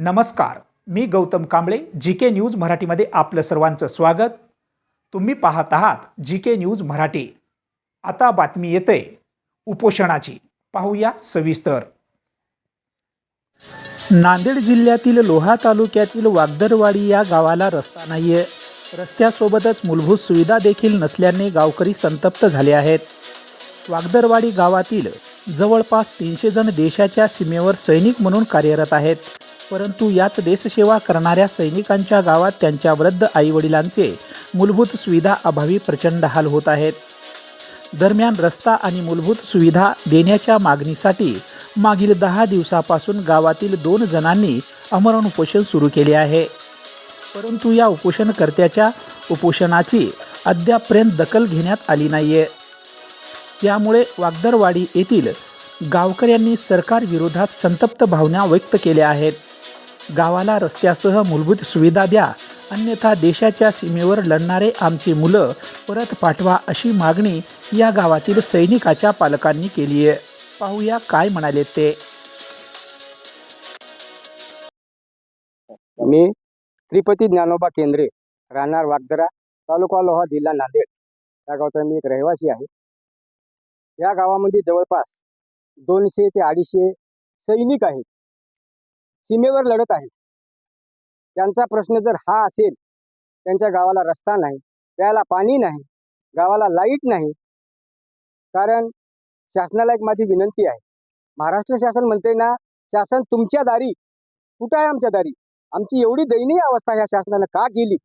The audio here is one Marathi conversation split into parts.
नमस्कार मी Gautam Kamble G K news मराठीमध्ये आपलं सर्वांचं स्वागत. तुम्ही पाहत आहात जी के न्यूज मराठी. आता बातमी येते उपोषणाची. पाहूया सविस्तर. नांदेड जिल्ह्यातील लोहा तालुक्यातील वागदरवाडी या गावाला रस्ता नाही आहे रस्त्यासोबतच मूलभूत सुविधा देखील नसल्याने गावकरी संतप्त झाले आहेत. वागदरवाडी गावातील जवळपास तीनशे जण देशाच्या सीमेवर सैनिक म्हणून कार्यरत आहेत. परंतु याच देशसेवा करणाऱ्या सैनिकांच्या गावात त्यांच्या वृद्ध आईवडिलांचे मूलभूत सुविधा अभावी प्रचंड हाल होत आहेत. दरम्यान रस्ता आणि मूलभूत सुविधा देण्याच्या मागणीसाठी मागील दहा दिवसापासून गावातील दोन जणांनी अमरण उपोषण सुरू केले आहे. परंतु या उपोषणकर्त्याच्या उपोषणाची अद्यापर्यंत दखल घेण्यात आली नाहीये. यामुळे वागदरवाडी येथील गावकऱ्यांनी सरकारविरोधात संतप्त भावना व्यक्त केल्या आहेत. गावाला रस्त्यासह मूलभूत सुविधा द्या. अन्यथा देशाच्या सीमेवर लढणारे आमची मुलं परत पाठवा अशी मागणी या गावातील सैनिकाच्या पालकांनी केली आहे. पाहूया काय म्हणाले ते. मी त्रिपती ज्ञानोबा केंद्रे राहणार वागदरा तालुका लोहा जिल्हा नांदेड. या गावचा मी एक रहिवासी आहे. या गावामध्ये जवळपास दोनशे ते अडीचशे सैनिक आहेत. सीमेवर लढत आहेत त्यांचा प्रश्न जर हा असेल त्यांच्या गावाला रस्ता नाही प्यायला पाणी नाही गावाला लाइट नाही कारण शासनाला एक माझी विनंती आहे. महाराष्ट्र शासन म्हणते ना शासन तुमच्या दारी कुठं आहे आमच्या दारी? आमची एवढी दयनीय अवस्था ह्या शासनानं का केली?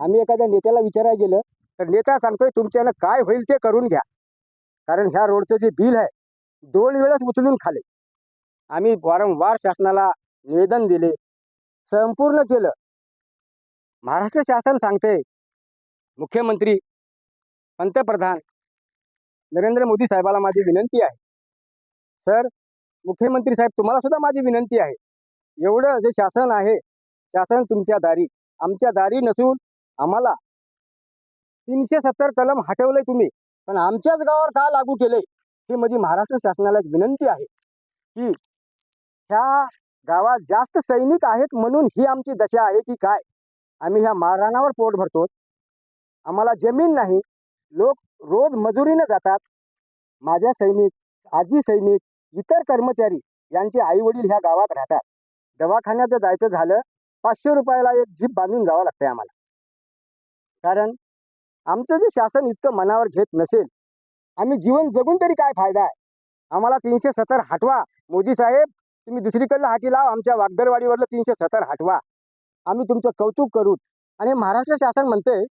आम्ही एखाद्या नेत्याला विचारायला गेलं तर नेता सांगतोय तुमच्यानं काय होईल ते करून घ्या. कारण ह्या रोडचं जे बिल आहे दोन वेळेस उचलून खाले. आम्ही वारंवार शासनाला निवेदन दिले. संपूर्ण केलं. महाराष्ट्र शासन सांगते. मुख्यमंत्री पंतप्रधान नरेंद्र मोदी साहेबाला माझी विनंती आहे. सर मुख्यमंत्री साहेब तुम्हाला सुद्धा माझी विनंती आहे. एवढं जे शासन आहे शासन तुमच्या दारी. आमच्या दारी नसून आम्हाला तीनशे सत्तर कलम हटवले तुम्ही. पण आमच्याच गावावर का लागू केले ही माझी महाराष्ट्र शासनाला एक विनंती आहे की ह्या गावात जास्त सैनिक आहेत म्हणून ही आमची दशा आहे की काय? आम्ही ह्या मारहाणावर पोट भरतो. आम्हाला जमीन नाही. लोक रोज मजुरीनं जातात. माझ्या सैनिक आजी सैनिक इतर कर्मचारी यांचे आई वडील ह्या गावात राहतात. दवाखान्यात जर जायचं झालं पाचशे रुपयाला एक जीप बांधून जावं लागतंय आम्हाला. कारण आमचं जे शासन इतकं मनावर घेत नसेल आम्ही जीवन जगून तरी काय फायदा आहे? आम्हाला तीनशे सत्तर हटवा मोदी साहेब. तुम्ही दुसरीकडलं हाती लाव आमच्या वागदरवाडीवरलं तीनशे सत्तर हटवा. आम्ही तुमचं कौतुक करू. आणि महाराष्ट्र शासन म्हणते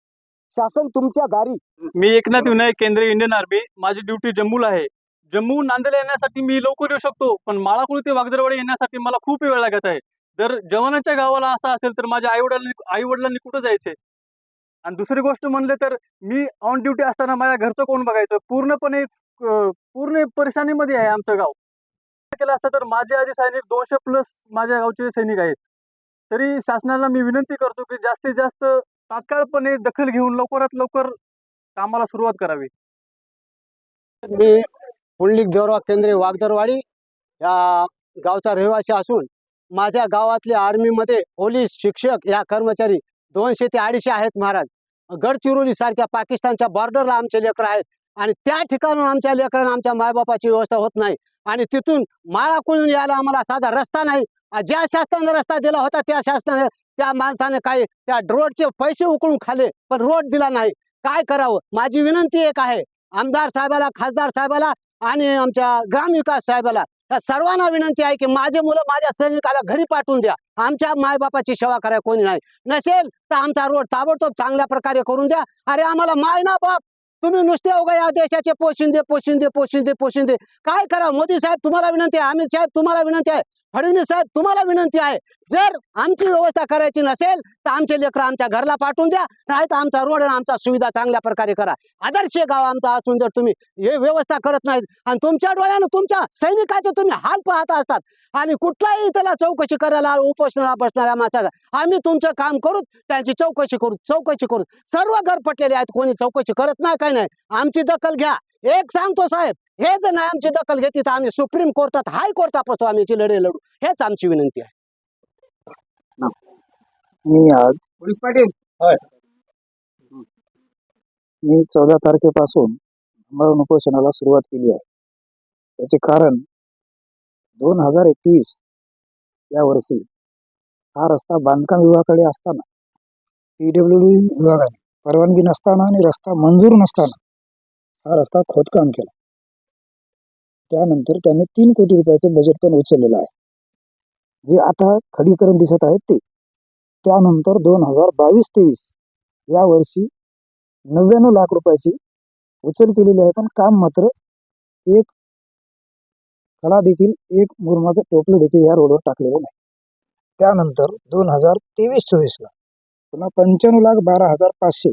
शासन तुमच्या दारी मी एकनाथ विनायक केंद्रीय इंडियन आर्मी माझी ड्युटी जम्मूला आहे. जम्मू नांदेड येण्यासाठी मी लवकर येऊ शकतो पण माळाकुळी ते वागदरवाडी येण्यासाठी मला खूप वेळ लागत आहे. जर जवानाच्या गावाला असं असेल तर माझ्या आई वडिलांनी आई वडिलांनी कुठं जायचे? आणि दुसरी गोष्ट म्हणले तर मी ऑन ड्युटी असताना माझ्या घरचं कोण बघायचं? पूर्णपणे पूर्ण परेशानीमध्ये आहे आमचं गाव. केला असता तर माझे आधी सैनिक दोनशे प्लस माझ्या गावचे सैनिक आहेत. तरी शासनाला मी विनंती करतो की जास्तीत जास्त तात्काळपणे दखल घेऊन लवकरात लवकर कामाला सुरुवात करावी. मी पुंडलिक देवराव केंद्रे वागदरवाडी या गावचा रहिवासी असून माझ्या गावातल्या आर्मीमध्ये पोलीस शिक्षक या कर्मचारी दोनशे ते अडीचशे आहेत महाराज. गडचिरोली सारख्या पाकिस्तानच्या बॉर्डरला आमचे लेकर आहेत आणि त्या ठिकाणून आमच्या लेकरांना आमच्या मायबापाची व्यवस्था होत नाही. आणि तिथून माळा माळाकुळून यायला आम्हाला साधा रस्ता नाही. ज्या शासनाने रस्ता दिला होता त्या शासनाने त्या माणसाने काही त्या रोडचे पैसे उकळून खाले पण रोड दिला नाही. काय करावं? माझी विनंती एक आहे. आमदार साहेबाला खासदार साहेबाला आणि आमच्या ग्रामविकास साहेबाला या सर्वांना विनंती आहे की माझे मुलं माझ्या सैनिकाला घरी पाठवून द्या. आमच्या मायबापाची सेवा करायला कोणी नाही. नसेल तर आमचा रोड ताबडतोब चांगल्या प्रकारे करून द्या. अरे आम्हाला माय ना बाप. तुम्ही नुसते अवघा या देशाचे पोशिंदे पोशिंदे पोशिंदे पोशिंदे. काय करा? मोदी साहेब तुम्हाला विनंती आहे अमित साहेब तुम्हाला विनंती आहे. फडणवीस साहेब तुम्हाला विनंती आहे जर आमची व्यवस्था करायची नसेल तर आमचे लेकर आमच्या घरला पाठवून द्या नाही तर आमचा रोड आणि आमचा सुविधा चांगल्या प्रकारे करा. आदर्श गाव आमचा असून जर तुम्ही हे व्यवस्था करत नाही आणि तुमच्या डोळ्यानं तुमच्या सैनिकाचे तुम्ही हाल पाहत असतात आणि कुठलाही त्याला चौकशी करायला उपोषणाला बसणाऱ्या माणसाला आम्ही तुमचं काम करू त्यांची चौकशी करू चौकशी करू सर्व घर पटलेले आहेत कोणी चौकशी करत नाही काही नाही. आमची दखल घ्या. एक सांगतो साहेब हे जर नाही आमची दखल घेतली तर आम्ही सुप्रीम कोर्टात हाय कोर्टापासून आम्ही याची लढाई लढू. हेच आमची विनंती आहे. मी आज पोलीस पाटील? मी चौदा तारखेपासून आमरण उपोषणाला सुरुवात केली आहे. त्याचे कारण दोन हजार एकवीस या वर्षी हा रस्ता बांधकाम विभागाकडे असताना पीडब्ल्यू डी विभागाने परवानगी नसताना आणि रस्ता मंजूर नसताना हा रस्ता खोदकाम केला. त्यानंतर त्यांनी तीन कोटी रुपयाचे बजेट पण उचललेलं आहे. जे आता खडीकरण दिसत आहे ते. त्यानंतर दोन हजार बावीस तेवीस या वर्षी नव्याण्णव लाख रुपयाची उचल केलेली आहे. पण काम मात्र एक खडा देखील एक मुरमाचं टोपलं देखील या रोडवर टाकलेलं नाही. त्यानंतर दोन हजार तेवीस चोवीसला पुन्हा पंच्याण्णव लाख बारा हजार पाचशे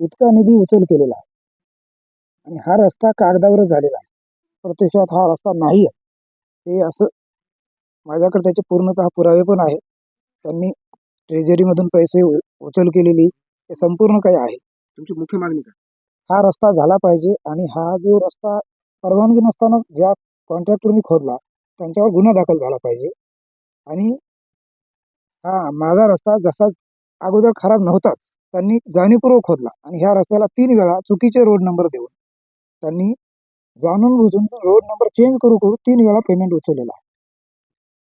इतका निधी उचल केलेला आहे. आणि हा रस्ता कागदावरच झालेला आहे. प्रत्यक्षात हा रस्ता नाही आहे. हे असं माझ्याकडे त्याचे पूर्णतः पुरावे पण आहेत. त्यांनी ट्रेझरीमधून पैसे उचल केलेली हे संपूर्ण काही आहे. तुमची मुख्य मागणी काय? हा रस्ता झाला पाहिजे आणि हा जो रस्ता परवानगी नसताना ज्या कॉन्ट्रॅक्टरनी खोदला त्यांच्यावर गुन्हा दाखल झाला पाहिजे. आणि हा माझा रस्ता जसा अगोदर खराब नव्हताच त्यांनी जाणीवपूर्वक खोदला आणि ह्या रस्त्याला तीन वेळा चुकीचे रोड नंबर देऊन त्यांनी जाणून बुजून रोड नंबर चेंज करू करू तीन वेळा पेमेंट उचललेला आहे.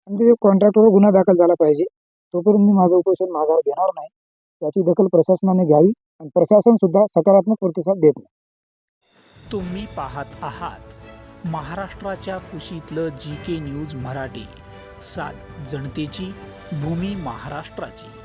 आणि ते कॉन्ट्रॅक्टरवर गुन्हा दाखल झाला पाहिजे. तोपर्यंत मी माझं उपोषण माघार घेणार नाही. त्याची दखल प्रशासनाने घ्यावी आणि प्रशासन सुद्धा सकारात्मक प्रतिसाद देत नाही. तुम्ही पाहत आहात महाराष्ट्राच्या कुशीतलं जी के न्यूज मराठी. सात जनतेची भूमी महाराष्ट्राची.